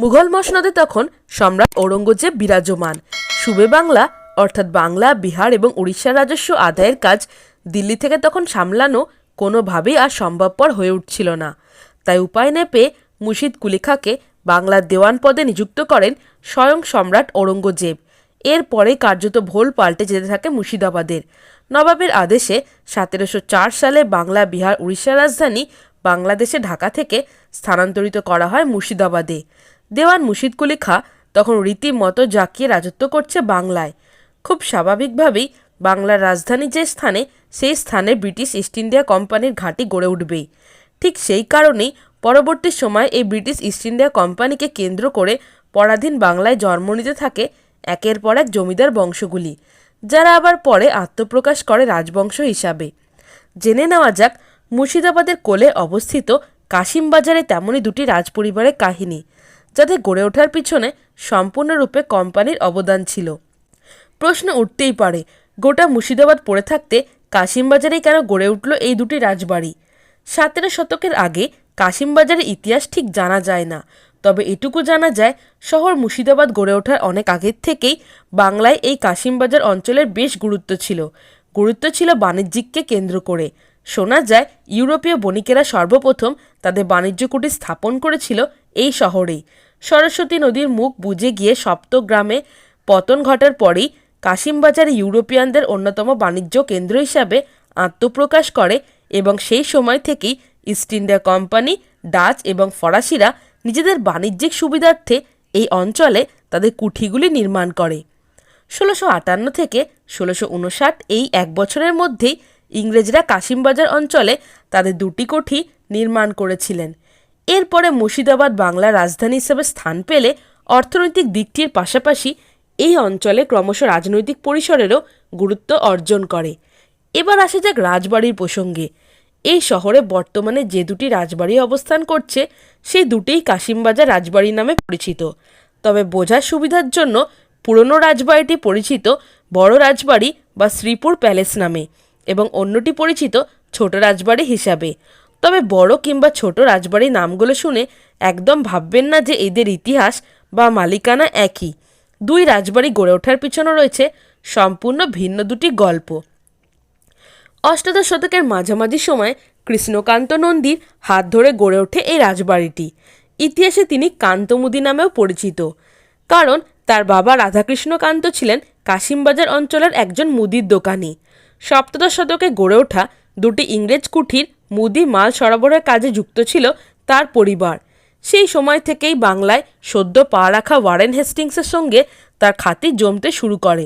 মুঘল মসনদে তখন সম্রাট ঔরঙ্গজেব বিরাজমান। সুবে বাংলা, অর্থাৎ বাংলা, বিহার এবং উড়িষ্যার রাজস্ব আদায়ের কাজ দিল্লি থেকে তখন সামলানো কোনোভাবেই আর সম্ভবপর হয়ে উঠছিল না। তাই উপায় না পেয়ে মুর্শিদ কুলিখাকে বাংলার দেওয়ান পদে নিযুক্ত করেন স্বয়ং সম্রাট ঔরঙ্গজেব। এরপরে কার্যত ভোল পাল্টে যেতে থাকে মুর্শিদাবাদের। নবাবের আদেশে সতেরোশো চার সালে বাংলা, বিহার, উড়িষ্যার রাজধানী বাংলাদেশে ঢাকা থেকে স্থানান্তরিত করা হয় মুর্শিদাবাদে। দেওয়ান মুর্শিদ কুলি খা তখন রীতিমতো জাঁকিয়ে রাজত্ব করছে বাংলায়। খুব স্বাভাবিকভাবেই বাংলার রাজধানী যে স্থানে, সেই স্থানে ব্রিটিশ ইস্ট ইন্ডিয়া কোম্পানির ঘাঁটি গড়ে উঠবেই ঠিক সেই কারণেই পরবর্তী সময়ে এই ব্রিটিশ ইস্ট ইন্ডিয়া কোম্পানিকে কেন্দ্র করে পরাধীন বাংলায় জন্ম নিতে থাকে একের পর এক জমিদার বংশগুলি, যারা আবার পরে আত্মপ্রকাশ করে রাজবংশ হিসাবে। জেনে নেওয়া যাক, মুর্শিদাবাদের কোলে অবস্থিত কাশিম বাজারে তেমনই দুটি রাজপরিবারের কাহিনী। যাদের গড়ে ওঠার পিছনে সম্পূর্ণরূপে কোম্পানির অবদান ছিল। প্রশ্ন উঠতেই পারে, গোটা মুর্শিদাবাদ পড়ে থাকতে কাশিমবাজারেই কেন গড়ে উঠল এই দুটি রাজবাড়ি? সতেরো শতকের আগে কাশিমবাজারের ইতিহাস ঠিক জানা যায় না, তবে এটুকু জানা যায়, শহর মুর্শিদাবাদ গড়ে ওঠার অনেক আগের থেকেই বাংলায় এই কাশিমবাজার অঞ্চলের বেশ গুরুত্ব ছিল। গুরুত্ব ছিল বাণিজ্যিককে কেন্দ্র করে। শোনা যায়, ইউরোপীয় বণিকেরা সর্বপ্রথম তাদের বাণিজ্য কুটির স্থাপন করেছিল এই শহরেই। সরস্বতী নদীর মুখ বুজে গিয়ে সপ্তগ্রামে পতন ঘটার পরেই কাশিমবাজার ইউরোপিয়ানদের অন্যতম বাণিজ্য কেন্দ্র হিসাবে আত্মপ্রকাশ করে এবং সেই সময় থেকেই ইস্ট ইন্ডিয়া কোম্পানি, ডাচ এবং ফরাসিরা নিজেদের বাণিজ্যিক সুবিধার্থে এই অঞ্চলে তাদের কুঠিগুলি নির্মাণ করে। ষোলোশো আটান্ন থেকে ষোলোশো উনষাট এই এক বছরের মধ্যেই ইংরেজরা কাশিমবাজার অঞ্চলে তাদের দুটি কোঠি নির্মাণ করেছিলেন। এরপরে মুর্শিদাবাদ বাংলার রাজধানী হিসেবে স্থান পেলে অর্থনৈতিক দিকটির পাশাপাশি এই অঞ্চলে ক্রমশ রাজনৈতিক পরিসরেরও গুরুত্ব অর্জন করে। এবার আসা যাক রাজবাড়ির প্রসঙ্গে। এই শহরে বর্তমানে যে দুটি রাজবাড়ি অবস্থান করছে, সেই দুটিই কাশিমবাজার রাজবাড়ি নামে পরিচিত। তবে বোঝার সুবিধার জন্য পুরনো রাজবাড়িটি পরিচিত বড় রাজবাড়ি বা শ্রীপুর প্যালেস নামে এবং অন্যটি পরিচিত ছোট রাজবাড়ি হিসাবে। তবে বড় কিংবা ছোট রাজবাড়ির নামগুলো শুনে একদম ভাববেন না যে এদের ইতিহাস বা মালিকানা একই। দুই রাজবাড়ি গড়ে ওঠার পিছনে রয়েছে সম্পূর্ণ ভিন্ন দুটি গল্প। অষ্টাদশ শতকের মাঝামাঝি সময় কৃষ্ণকান্ত নন্দীর হাত ধরে গড়ে ওঠে এই রাজবাড়িটি। ইতিহাসে তিনি কান্তমুদি নামেও পরিচিত। কারণ তার বাবা রাধাকৃষ্ণকান্ত ছিলেন কাশিমবাজার অঞ্চলের একজন মুদির দোকানি। সপ্তদশ শতকে গড়ে ওঠা দুটি ইংরেজ কুঠির মুদি মাল সরবরাহের কাজে যুক্ত ছিল তার পরিবার। সেই সময় থেকেই বাংলায় সদ্য পা রাখা ওয়ারেন হেস্টিংসের সঙ্গে তার খাতির জমতে শুরু করে।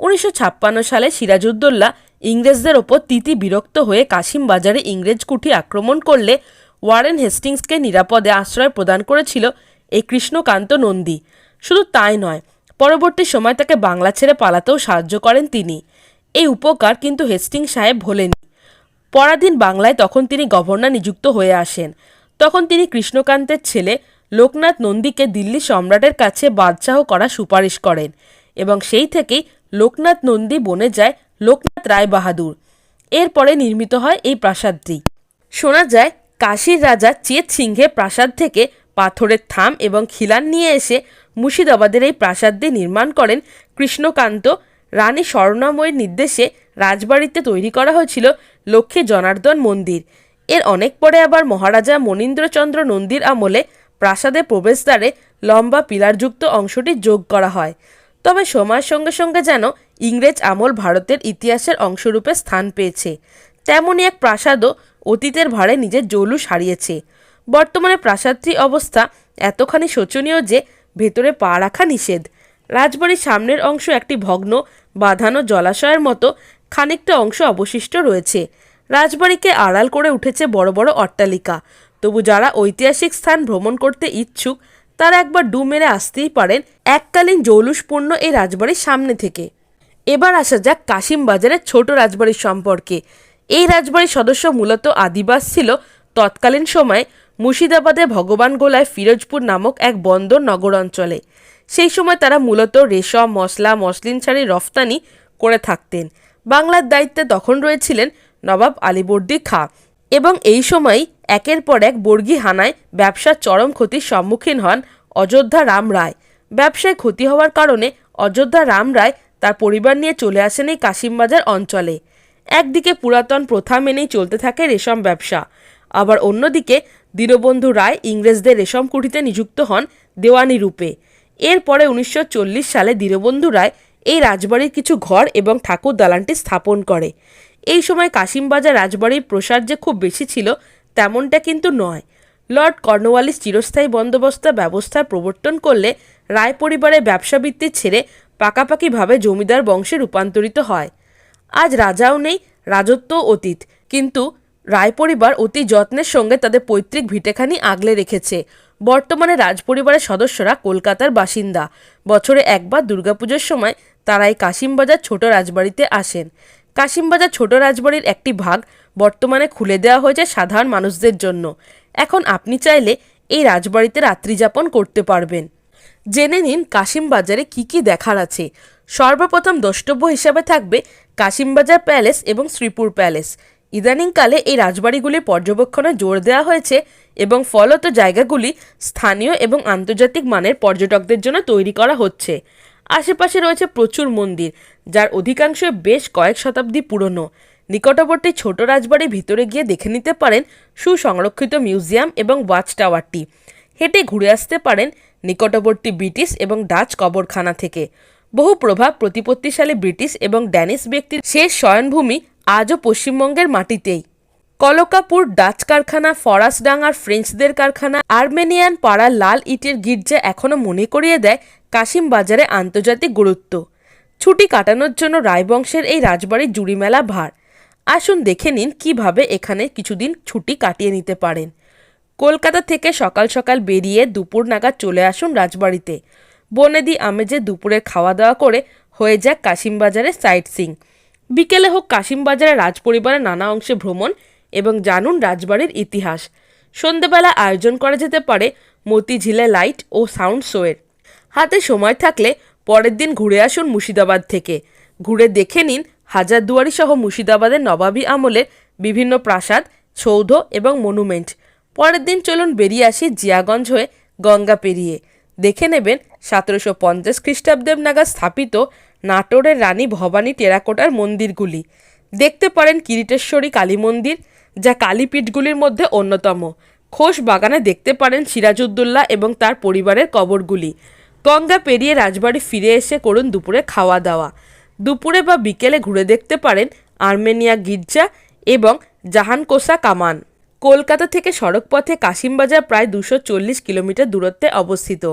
উনিশশো ছাপ্পান্ন সালে সিরাজউদ্দৌলা ইংরেজদের ওপর তিতি বিরক্ত হয়ে কাশিম বাজারে ইংরেজ কুঠি আক্রমণ করলে ওয়ারেন হেস্টিংসকে নিরাপদে আশ্রয় প্রদান করেছিল এই কৃষ্ণকান্ত নন্দী। শুধু তাই নয়, পরবর্তী সময় তাকে বাংলা ছেড়ে পালাতেও সাহায্য করেন তিনি। এই উপকার কিন্তু হেস্টিং সাহেব ভোলেনি পরাধীন বাংলায় তখন তিনি গভর্নর নিযুক্ত হয়ে আসেন। তখন তিনি কৃষ্ণকান্তের ছেলে লোকনাথ নন্দীকে দিল্লি সম্রাটের কাছে বাদশাহ করা সুপারিশ করেন এবং সেই থেকেই লোকনাথ নন্দী বনে যায় লোকনাথ রায় বাহাদুর এরপরে নির্মিত হয় এই প্রাসাদটি। শোনা যায়, কাশীর রাজা চেত সিংহে প্রাসাদ থেকে পাথরের থাম এবং খিলান নিয়ে এসে মুর্শিদাবাদের এই প্রাসাদটি নির্মাণ করেন কৃষ্ণকান্ত। রানী স্বর্ণাময়ের নির্দেশে রাজবাড়িতে তৈরি করা হয়েছিল লক্ষ্মী জনার্দন মন্দির। এর অনেক পরে আবার মহারাজা মনীন্দ্রচন্দ্র নন্দীর আমলে প্রাসাদে প্রবেশদ্বারে লম্বা পিলারযুক্ত অংশটি যোগ করা হয়। তবে সময়ের সঙ্গে সঙ্গে যেন ইংরেজ আমল ভারতের ইতিহাসের অংশরূপে স্থান পেয়েছে। তেমনই এক প্রাসাদও অতীতের ভারে নিজের জৌলুস হারিয়েছে। বর্তমানে প্রাসাদটির অবস্থা এতখানি শোচনীয় যে ভেতরে পা রাখা নিষেধ। রাজবাড়ির সামনের অংশ একটি ভগ্ন, বাঁধানো জলাশয়ের মতো খানিকটা অংশ অবশিষ্ট রয়েছে। রাজবাড়িকে আড়াল করে উঠেছে বড় বড় অট্টালিকা। তবু যারা ঐতিহাসিক স্থান ভ্রমণ করতে ইচ্ছুক, তারা একবার ডু মেরে আসতেই পারেন এককালীন জৌলুসপূর্ণ এই রাজবাড়ির সামনে থেকে। এবার আসা যাক কাশিম বাজারের ছোট রাজবাড়ির সম্পর্কে। এই রাজবাড়ির সদস্য মূলত আদিবাস ছিল। তৎকালীন সময়ে মুর্শিদাবাদে ভগবান গোলায় ফিরোজপুর নামক এক বন্দর নগর অঞ্চলে। সেই সময় তারা মূলত রেশম, মশলা, মসলিন শাড়ি রফতানি করে থাকতেন। বাংলার দায়িত্বে তখন রয়েছিলেন নবাব আলীবর্দী খাঁ। এবং এই সময়ই একের পর এক বর্গী হানায় ব্যবসার চরম ক্ষতির সম্মুখীন হন অযোধ্যা রাম রায়। ব্যবসায় ক্ষতি হওয়ার কারণে অযোধ্যা রাম রায় তার পরিবার নিয়ে চলে আসেন এই কাশিমবাজার অঞ্চলে। একদিকে পুরাতন প্রথা মেনেই চলতে থাকে রেশম ব্যবসা। আবার অন্যদিকে দীনবন্ধু রায় ইংরেজদের রেশম কুঠিতে নিযুক্ত হন দেওয়ানি রূপে। এরপরে উনিশশো চল্লিশ সালে দীনবন্ধু রায় এই রাজবাড়ির কিছু ঘর এবং ঠাকুর দালানটি স্থাপন করে। এই সময় কাশিমবাজার রাজবাড়ির প্রসার যে খুব বেশি ছিল, তেমনটা কিন্তু নয়। লর্ড কর্নওয়ালিস চিরস্থায়ী বন্দোবস্ত ব্যবস্থার প্রবর্তন করলে রায় পরিবারের ব্যবসাবৃত্তি ছেড়ে পাকাপাকিভাবে জমিদার বংশে রূপান্তরিত হয়। আজ রাজাও নেই রাজত্ব অতীত, কিন্তু রায় পরিবার অতি যত্নের সঙ্গে তাদের পৈতৃক ভিটেখানি আগলে রেখেছে। বর্তমানে রাজপরিবারের সদস্যরা কলকাতার বাসিন্দা। বছরে একবার দুর্গাপুজোর সময় তারা এই কাশিমবাজার ছোট রাজবাড়িতে আসেন। কাশিমবাজার ছোট রাজবাড়ির একটি ভাগ বর্তমানে খুলে দেওয়া হয়েছে সাধারণ মানুষদের জন্য। এখন আপনি চাইলে এই রাজবাড়িতে রাত্রিযাপন করতে পারবেন। জেনে নিন কাশিমবাজারে কি কি দেখার আছে। সর্বপ্রথম দ্রষ্টব্য হিসাবে থাকবে কাশিমবাজার প্যালেস এবং শ্রীপুর প্যালেস। ইদানিংকালে এই রাজবাড়িগুলির পর্যবেক্ষণে জোর দেওয়া হয়েছে এবং ফলত জায়গাগুলি স্থানীয় এবং আন্তর্জাতিক মানের পর্যটকদের জন্য তৈরি করা হচ্ছে। আশেপাশে রয়েছে প্রচুর মন্দির, যার অধিকাংশ বেশ কয়েক শতাব্দী পুরনো। নিকটবর্তী ছোট রাজবাড়ির ভিতরে গিয়ে দেখে নিতে পারেন সুসংরক্ষিত মিউজিয়াম এবং ওয়াচ টাওয়ারটি হেঁটে ঘুরে আসতে পারেন নিকটবর্তী ব্রিটিশ এবং ডাচ কবরখানা থেকে। বহু প্রভাব প্রতিপত্তিশালী ব্রিটিশ এবং ড্যানিশ ব্যক্তির শেষ শয়নভূমি আজও পশ্চিমবঙ্গের মাটিতেই। কলকাপুর ডাচ কারখানা, ফরাসডাঙ্গার ফ্রেঞ্চদের কারখানা, আর্মেনিয়ান পাড়া লাল ইটের গির্জা এখনও মনে করিয়ে দেয় কাশিম বাজারে আন্তর্জাতিক গুরুত্ব। ছুটি কাটানোর জন্য রায়বংশের এই রাজবাড়ির জুড়ি মেলা ভার। আসুন দেখে নিন কীভাবে এখানে কিছুদিন ছুটি কাটিয়ে নিতে পারেন। কলকাতা থেকে সকাল সকাল বেরিয়ে দুপুর নাগাদ চলে আসুন রাজবাড়িতে। বনেদি আমেজে দুপুরে খাওয়া দাওয়া করে হয়ে যাক কাশিমবাজারের সাইট সিং বিকেলে হোক কাশিমবাজারের রাজপরিবারের নানা অংশে ভ্রমণ এবং জানুন রাজবাড়ির ইতিহাস। সন্ধেবেলা আয়োজন করা যেতে পারে মতিঝিলে লাইট ও সাউন্ড শোয়ের হাতে সময় থাকলে পরের দিন ঘুরে আসুন মুর্শিদাবাদ থেকে। ঘুরে দেখে নিন হাজারদুয়ারি সহ মুর্শিদাবাদের নবাবী আমলের বিভিন্ন প্রাসাদ, সৌধ এবং মনুমেন্ট। পরের দিন চলুন বেরিয়ে আসি জিয়াগঞ্জ হয়ে গঙ্গা পেরিয়ে। দেখে নেবেন সতেরোশো পঞ্চাশ খ্রিস্টাব্দের নাগাদ স্থাপিত নাটোরের রানী ভবানী টেরাকোটার মন্দিরগুলি। দেখতে পারেন কিরিটেশ্বরী কালী মন্দির, যা কালীপীঠগুলির মধ্যে অন্যতম। খোশ বাগানে দেখতে পারেন সিরাজউদ্দৌলা এবং তার পরিবারের কবরগুলি। গঙ্গা পেরিয়ে রাজবাড়ি ফিরে এসে করুন দুপুরে খাওয়া দাওয়া দুপুরে বা বিকেলে ঘুরে দেখতে পারেন আর্মেনিয়া গির্জা এবং জাহানকোসা কামান। কলকাতা থেকে সড়কপথে কাশিমবাজার প্রায় দুশো চল্লিশ কিলোমিটার দূরত্বে অবস্থিত।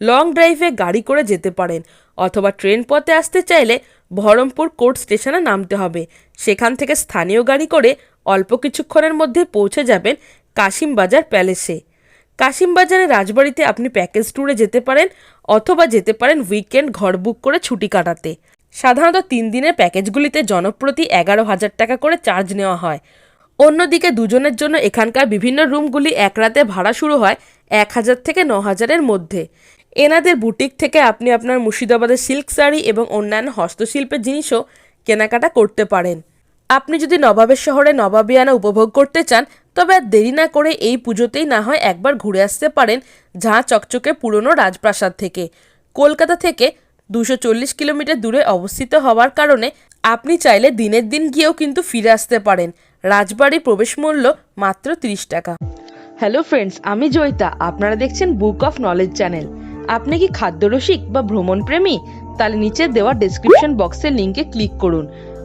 লং ড্রাইভে গাড়ি করে যেতে পারেন অথবা ট্রেন পথে আসতে চাইলে বহরমপুর কোর্ট স্টেশনে নামতে হবে। সেখান থেকে স্থানীয় গাড়ি করে অল্প কিছুক্ষণের মধ্যে পৌঁছে যাবেন কাশিমবাজার প্যালেসে। কাশিমবাজারের রাজবাড়িতে আপনি প্যাকেজ ট্যুরে যেতে পারেন অথবা যেতে পারেন উইকেন্ড ঘর বুক করে ছুটি কাটাতে। সাধারণত তিন দিনের প্যাকেজগুলিতে জনপ্রতি এগারো হাজার টাকা করে চার্জ নেওয়া হয়। অন্যদিকে দুজনের জন্য এখানকার বিভিন্ন রুমগুলি এক রাতে ভাড়া শুরু হয় এক হাজার থেকে ন হাজারের মধ্যে। এনাদের বুটিক থেকে আপনি আপনার মুর্শিদাবাদের সিল্ক শাড়ি এবং অন্যান্য হস্তশিল্পের জিনিসও কেনাকাটা করতে পারেন। আপনি যদি নবাবের শহরে নবাবিয়ানা উপভোগ করতে চান তবে আর দেরি না করে এই পুজোতেই না হয় একবার ঘুরে আসতে পারেন ঝাঁ চকচকে পুরনো রাজপ্রাসাদ থেকে। কলকাতা থেকে দুশো চল্লিশ কিলোমিটার দূরে অবস্থিত হওয়ার কারণে আপনি চাইলে দিনের দিন গিয়েও কিন্তু ফিরে আসতে পারেন। রাজবাড়ি প্রবেশ মূল্য মাত্র তিরিশ টাকা। হ্যালো ফ্রেন্ডস আমি জয়িতা। আপনারা দেখছেন বুক অফ নলেজ চ্যানেল আপনি কি খাদ্যরসিক বা ভ্রমণ প্রেমী তাহলে নিচে দেওয়া ডেসক্রিপশন বক্সের লিঙ্কে ক্লিক করুন।